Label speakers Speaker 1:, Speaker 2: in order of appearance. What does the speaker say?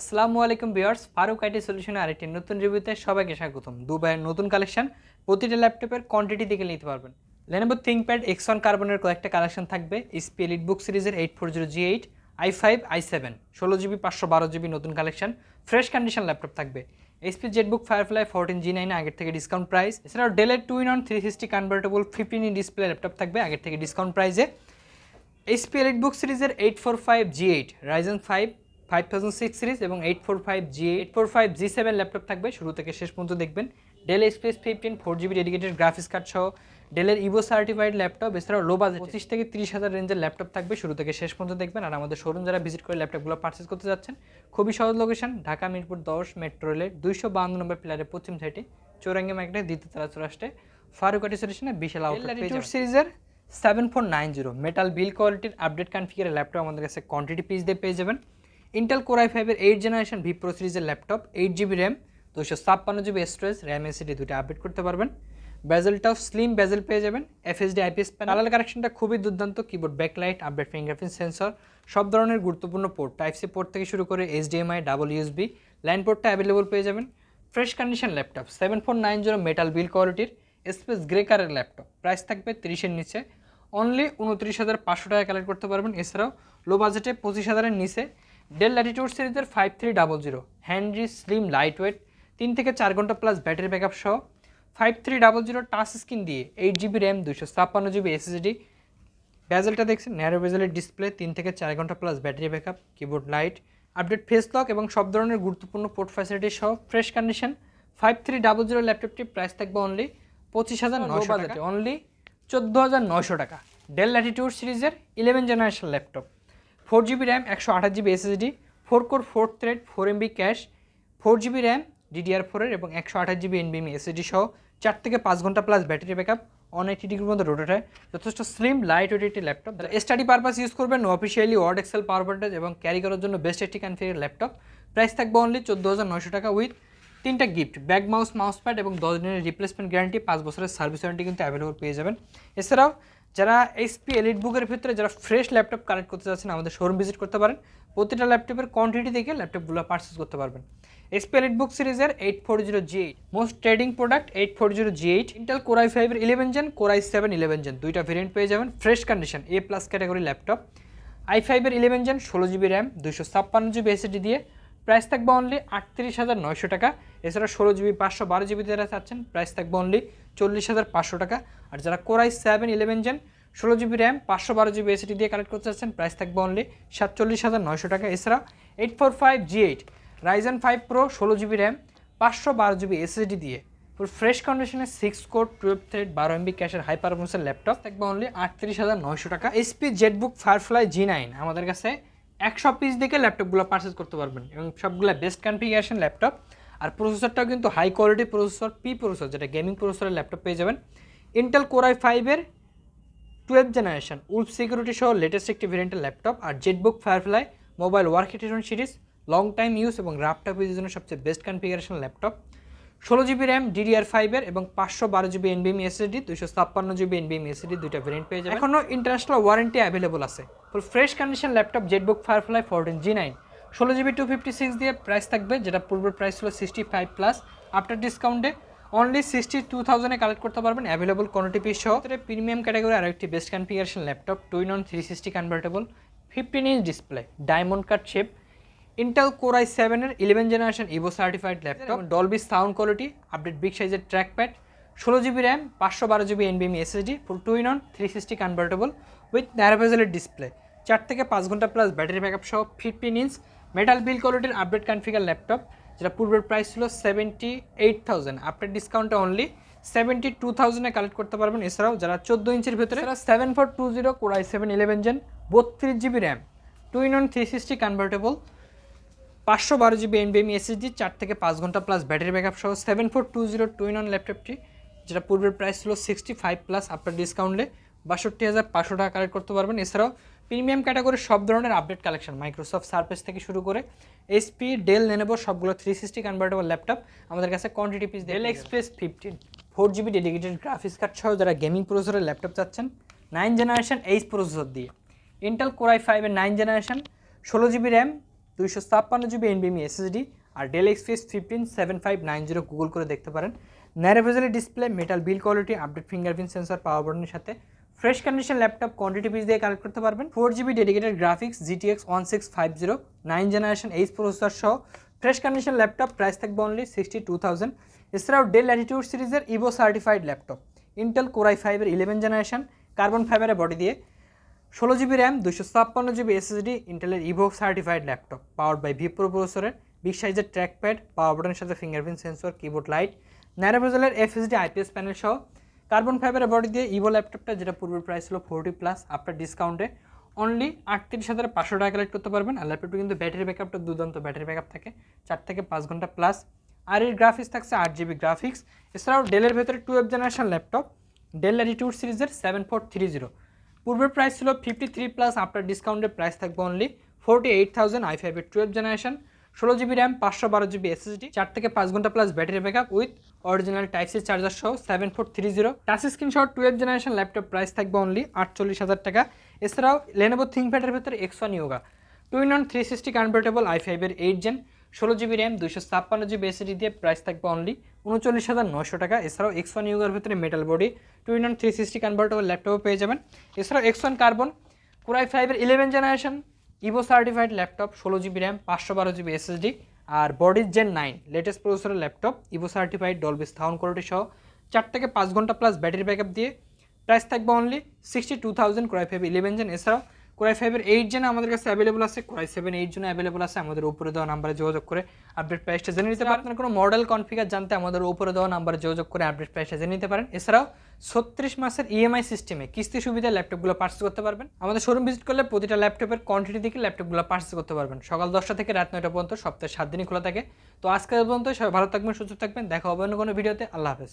Speaker 1: আসসালামু আলাইকুম বিয়ার্স ফারুক আইটি সলিউশনের আরেকটি নতুন রিভিউতে সবাইকে স্বাগতম। দুবাইয়ের নতুন কালেকশন, প্রতিটা ল্যাপটপের কোয়ান্টিটি দেখে নিতে পারবেন। লেনোভো থিঙ্কপ্যাড এক্স ওয়ান কার্বনের কয়েকটা কালেকশন থাকবে ইসপি এলিট বুক সিরিজের eight four zero G eight I five I seven ষোলো জিবি পাঁচশো বারো জিবি নতুন কালেকশন ফ্রেশ কন্ডিশন ল্যাপটপ থাকবে। HP ZBook Firefly fourteen G nine আগের থেকে ডিসকাউন্ট প্রাইস এছাড়াও ডেলের two in one three sixty convertible fifteen in display laptop থাকবে আগের থেকে ডিসকাউন্ট প্রাইসে এইচপি এলিট বুক সিরিজের eight four five G eight Ryzen five five thousand six series এবং eight four five G eight four five G seven laptop থাকবে। শুরু থেকে শেষ পর্যন্ত দেখবেন। Dell express fifteen four GB dedicated graphics card সহ ডেলের ইভো সার্টিফাইড ল্যাপটপ এছাড়াও লো বাজেট পঁচিশ থেকে তিরিশ হাজার রেঞ্জের ল্যাপটপ থাকবে। শুরু থেকে শেষ পর্যন্ত দেখবেন। আর আমাদের শোরুম যারা ভিজিট করে ল্যাপটপগুলো পারচেস করতে যাচ্ছেন খুবই সহজ লোকেশন ঢাকা মিরপুর দশ মেট্রো রেলের দুইশো বান্ন নম্বর প্লেয়ারের পশ্চিম সাইডে চৌরাঙ্গি মার্কেটে দ্বিতীয় তারা চৌরাষ্টে ফারুকাটি সলিউশনে বিশাল আউটলেট সিরিজের seven four nine zero metal build কোয়ালিটির আপডেট কনফিগারের ল্যাপটপ আমাদের কাছে কোয়ান্টিটি পিস দিয়ে পেয়ে যাবেন। ইন্টেল কোরাই ফাইভের এইট জেনারেশন ভি প্রো সিরিজের ল্যাপটপ এইট জিবি র্যাম দুশো ছাপ্পান্ন জিবি স্টোরেজ র্যাম এসিডি দুটো আপডেট করতে পারবেন। বেজেলটাও স্লিম বেজেল পেয়ে যাবেন। এফএসডি আইপিএস প্যানেল কানেকশনটা খুবই দুর্দান্ত keyboard backlight update fingerprint sensor সব ধরনের গুরুত্বপূর্ণ পোর্ট টাইপ সি পোর্ট থেকে শুরু করে এইচডিএমআই ডাবল ইউএসবি লাইন পোর্টটা অ্যাভেলেবল পেয়ে যাবেন। Fresh condition laptop seven four nine zero metal build কোয়ালিটির স্পেস গ্রে কারের ল্যাপটপ প্রাইস থাকবে তিরিশের নিচে। অনলি উনত্রিশ হাজার পাঁচশো টাকা কালেক্ট করতে পারবেন। এছাড়াও লো বাজেটে পঁচিশ হাজারের নিচে। ডেল ল্যাটিটিউড সিরিজের five three double zero handy slim light weight তিন থেকে চার ঘণ্টা প্লাস ব্যাটারি ব্যাকআপ সহ five three double zero touch screen দিয়ে এইট জিবি র্যাম দুশো ছাপ্পান্ন জিবি এসএসডি ব্যাজেলটা দেখছেন ন্যারো ব্যাজেলের ডিসপ্লে তিন থেকে চার ঘণ্টা plus battery backup keyboard light update face lock এবং সব ধরনের গুরুত্বপূর্ণ পোর্ট ফ্যাসিলিটি সহ fresh condition five three double zero ল্যাপটপটি প্রাইস থাকবে অনলি পঁচিশ হাজার নশো টাকা। অনলি চোদ্দ হাজার নশো টাকা। ডেল ল্যাটিটিউড সিরিজের eleven generation laptop four GB RAM একশো আঠাশ GB SSD four core four thread four MB cache four GB RAM DDR ফোরের এবং একশো আঠাশ জিবি এনবিএমি এসএসডি সহ চার থেকে পাঁচ ঘণ্টা plus battery backup one eighty ডিগ্রির মধ্যে রোটেট হয়। যথেষ্ট স্লিম লাইট ওয়েট একটি ল্যাপটপ স্টাডি পারপাস ইউজ করবেন অফিসিয়ালি ওয়ার্ড এক্সেল পাওয়ার পয়েন্টেজ এবং ক্যারি করার জন্য বেস্ট একটি কনফিগার ল্যাপটপ প্রাইস থাকবে অনলি চোদ্দ হাজার নশো টাকা উইথ তিনটা gift bag mouse mouse pad এবং দশ দিনের রিপ্লেসমেন্ট গ্যারান্টি পাঁচ বছরের সার্ভিস ওয়ারেন্টি কিন্তু অ্যাভেলেবল পেয়ে যাবেন। এছাড়াও যারা এইচপি এলিট বুকের ভিতরে যারা ফ্রেশ ল্যাপটপ কানেক্ট করতে যাচ্ছেন আমাদের শোরুম ভিজিট করতে পারেন। প্রতিটা ল্যাপটপের কোয়ান্টিটি দেখে ল্যাপটপগুলো পারচেস করতে পারবেন। এইচপি এলিট বুক সিরিজের eight four zero G eight most trading product eight four zero G eight Intel Core i ফাইভের eleven gen Core i seven eleven gen দুইটা ভেরিয়েন্ট পেয়ে যাবেন fresh condition A plus category laptop I ফাইভের eleven gen ষোলো GB RAM দুশো ছাপ্পান্ন GB SSD দিয়ে price থাকবে অনলি আটত্রিশ হাজার নয়শো টাকা। এছাড়া ষোলো জিবি, পাঁচশো বারো জিবি যারা চাচ্ছেন প্রাইস থাকবে অনলি চল্লিশ হাজার পাঁচশো টাকা। আর যারা Core i seven eleven gen ষোলো জিবি র্যাম পাঁচশো বারো জিবি এসিডি দিয়ে কানেক্ট করতে চাচ্ছেন, প্রাইস থাকবে অনলি সাতচল্লিশ হাজার নয়শো টাকা। এছাড়া eight four five G eight Ryzen five Pro ষোলো জিবি র্যাম পাঁচশো বারো জিবি এসএসডি দিয়ে। পুরো ফ্রেশ কন্ডিশনে সিক্স কোড টুয়েলভ থ্রেড বারো এমবি ক্যাশের হাই পারফরমেন্সের ল্যাপটপ থাকবে অনলি আটত্রিশ হাজার নয়শো টাকা। HP ZBook Firefly G nine আমাদের কাছে একশো পিস দেখে ল্যাপটপগুলো পারচেস করতে পারবেন এবং সবগুলো বেস্ট কনফিগারেশন ল্যাপটপ আর প্রসেসরটাও কিন্তু high quality processor P processor যেটা গেমিং প্রসেসরের ল্যাপটপ পেয়ে যাবেন। ইন্টেল কোরাই ফাইভের টুয়েলভ জেনারেশন উলফ সিকিউরিটি সহ লেটেস্ট একটি ভেরিয়েন্টের ল্যাপটপ আর ZBook Firefly mobile work series long time use এবং ল্যাপটপ ইউজের জন্য সবচেয়ে বেস্ট কনফিগারেশন ল্যাপটপ ষোলো জিবি র্যাম ডিডিআর ফাইভের এবং পাঁচশো বারো জিবি এনবিএম এসএসডি দুশো ছাপ্পান্ন জিবি এনবিএম এসএসডি দুইটা ভেরিয়েন্ট পেয়ে যাবে এখনও ইন্টারন্যাশনাল ওয়ারেন্টি অ্যাভেলেবল আছে। Full fresh condition laptop ZBook Firefly fourteen G nine ষোলো জিবি টু ফিফটি সিক্স দিয়ে প্রাইস থাকবে, যেটা পূর্বের প্রাইস ছিল সিক্সটি ফাইভ প্লাস আফটার ডিসকাউন্টে অনলি সিক্সটি টু থাউজেন্ডে কালেক্ট করতে পারবেন অ্যাভেলেবল কোয়ান্টিটি পিস সহ। প্রিমিয়াম ক্যাটাগরি আর একটি best configuration laptop two in one three sixty convertible fifteen inch display diamond cut shape Intel Core i সেভেনের eleven generation Evo certified laptop Dolby sound quality update big সাইজের trackpad ষোলো GB RAM পাঁচশো বারো GB এনবিএমি SSD full two in one three sixty convertible with ন্যারোভেজেলের display চার থেকে পাঁচ ঘণ্টা plus battery backup সহ ফিফটিন ইঞ্চ মেটাল বিল কোয়ালিটির আপডেট কনফিগার ল্যাপটপ যেটা পূর্বের প্রাইস ছিল সেভেন্টি এইট থাউজেন্ড আফটার ডিসকাউন্টে অনলি সেভেন্টি টু থাউজেন্ডে কালেক্ট করতে পারবেন। এছাড়াও যারা চোদ্দ ইঞ্চের ভেতরে seven four two zero Core i seven eleven gen বত্রিশ GB RAM two in one three sixty convertible পাঁচশো বারো জিবি এনবিএমি এসএসডি চার থেকে পাঁচ ঘণ্টা প্লাস ব্যাটারি ব্যাকআপ সহ seven four two zero two in ল্যাপটপটি যেটা পূর্বের প্রাইস ছিল সিক্সটি ফাইভ প্লাস আপনার ডিসকাউন্টে বাষট্টি হাজার পাঁচশো টাকা কালেক্ট করতে পারবেন। এছাড়াও প্রিমিয়াম ক্যাটাগরির সব ধরনের আপডেট কালেকশন মাইক্রোসফট সার্ফেস থেকে শুরু করে এসপি ডেল নেনেবো সবগুলো থ্রি সিক্সটি কনভার্টেবল ল্যাপটপ আমাদের কাছে quantity piece Dell express fifteen four GB dedicated graphics card সহ যারা গেমিং প্রসেসরের ল্যাপটপ চাচ্ছেন নাইন জেনারেশন এইচ প্রসেসর দিয়ে। ইন্টেল কোরাই ফাইভের নাইন জেনারেশন ষোলো জিবি র্যাম দুইশো ছাপ্পান্ন জিবি এনবিএমি এসএসডি আর Dell XPS fifteen seven five nine zero Google করে দেখতে পারেন। ন্যারোভেজেলি display metal build quality update fingerprint sensor power বাটনের সাথে। Fresh condition laptop quantity piece দিয়ে কালেক্ট করতে পারবেন। Four GB dedicated graphics GTX one six five zero nine generation H processor সহ। Fresh condition laptop price থাকবে only sixty two thousand এছাড়াও Dell Latitude সিরিজের Evo certified laptop Intel Core i ফাইভের eleven generation carbon ফাইবারের body দিয়ে। ষোলো GB RAM দুশো ছাপ্পান্ন জিবি এসএসডি ইন্টেলের Evo certified laptop power by vPro প্রসেসরের বিগ সাইজের ট্র্যাক প্যাড পাওয়ার বাটনের সাথে ফিঙ্গারপ্রিন্ট সেন্সর কিবোর্ড লাইট ন্যারোভেজেলের এফএসডি আইপিএস প্যানেল সহ। কার্বন ফাইবারের বডি দিয়ে ইভো ল্যাপটপটা যেটা পূর্বের প্রাইস ছিল ফোরটি প্লাস আপনার ডিসকাউন্টে অনলি আটত্রিশ হাজার পাঁচশো টাকা কালেক্ট করতে পারবেন। আর ল্যাপটপে কিন্তু ব্যাটারি ব্যাকআপটা দুর্দান্ত ব্যাটারি ব্যাকআপ থাকে, চার থেকে পাঁচ ঘণ্টা প্লাস আর এর গ্রাফিক্স থাকছে আট জিবি গ্রাফিক্স এছাড়াও ডেলের ভেতরে twelve generation laptop Dell Latitude সিরিজের সেভেন ফোর থ্রি জিরো পূর্বের প্রাইস ছিল ফিফটি থ্রি প্লাস আপনার ডিসকাউন্টের প্রাইস থাকবে only forty eight thousand I ফাইভের টুয়েলভ জেনারেশন ষোলো জিবি র্যাম পাঁচশো বারো জিবি এসএসডি চার থেকে পাঁচ ঘণ্টা plus battery backup with original type C charger সহ seven four three zero touch screen সহ টুয়েলভ জেনারেশন ল্যাপটপ প্রাইস থাকবে অনলি আটচল্লিশ হাজার টাকা। এছাড়াও লেনোভো থিঙ্কপ্যাডের ভেতরে X one Yoga two in one three sixty convertible I ফাইভের এইট জেন ষোলো জিবি র্যাম দুশো ছাপ্পান্ন জিবি এসএসডি দিয়ে প্রাইস থাকবে অনলি উনচল্লিশ হাজার নশো টাকা। এছাড়াও এক্স ওয়ান ইউগার ভিতরে metal body two in three sixty convertible ল্যাপটপও পেয়ে যাবেন। এছাড়াও X one carbon Core i ফাইভের eleven generation Evo certified laptop ষোলো জিবি র্যাম, পাঁচশো বারো জিবি এসএসডি আর বডির জেন নাইন লেটেস্ট প্রসেসরের laptop Evo certified Dolby sound quality সহ চার থেকে পাঁচ ঘণ্টা প্লাস ব্যাটারি ব্যাকআপ দিয়ে প্রাইস থাকবে only sixty two thousand core i five eleven gen এছাড়াও কোরাই ফাইভের এইট জেন আমাদের কাছে অ্যাভেলেবল আছে কোরাই সেভেন এইট জন্য অ্যাভেলেবল আছে, আমাদের উপরে দেওয়া নাম্বারে যোগাযোগ করে আপডেট প্রাইসটা জেনে নিতে পারেন। আপনার কোনো মডেল কনফিগার জানতে আমাদের উপরে দেওয়া নাম্বারে যোগাযোগ করে আপডেট প্রাইসটা জেনে নিতে পারেন। এছাড়াও ছত্রিশ মাসের ইএমআই সিস্টেমে কিস্তি সুবিধায় ল্যাপটপগুলো পার্চেস করতে পারবেন। আমাদের শোরুম ভিজিট করলে প্রতিটা ল্যাপটপের কোয়ান্টিটি দেখে ল্যাপটপগুলো পার্চেস করতে পারবেন। সকাল দশটা থেকে রাত নয়টা পর্যন্ত, সপ্তাহে সাত দিনই খোলা থাকে। তো আজকের পর্যন্ত সবাই ভালো থাকবেন, সুস্থ থাকবেন। দেখা হবে অন্য কোনো ভিডিওতে আল্লাহ হাফেজ।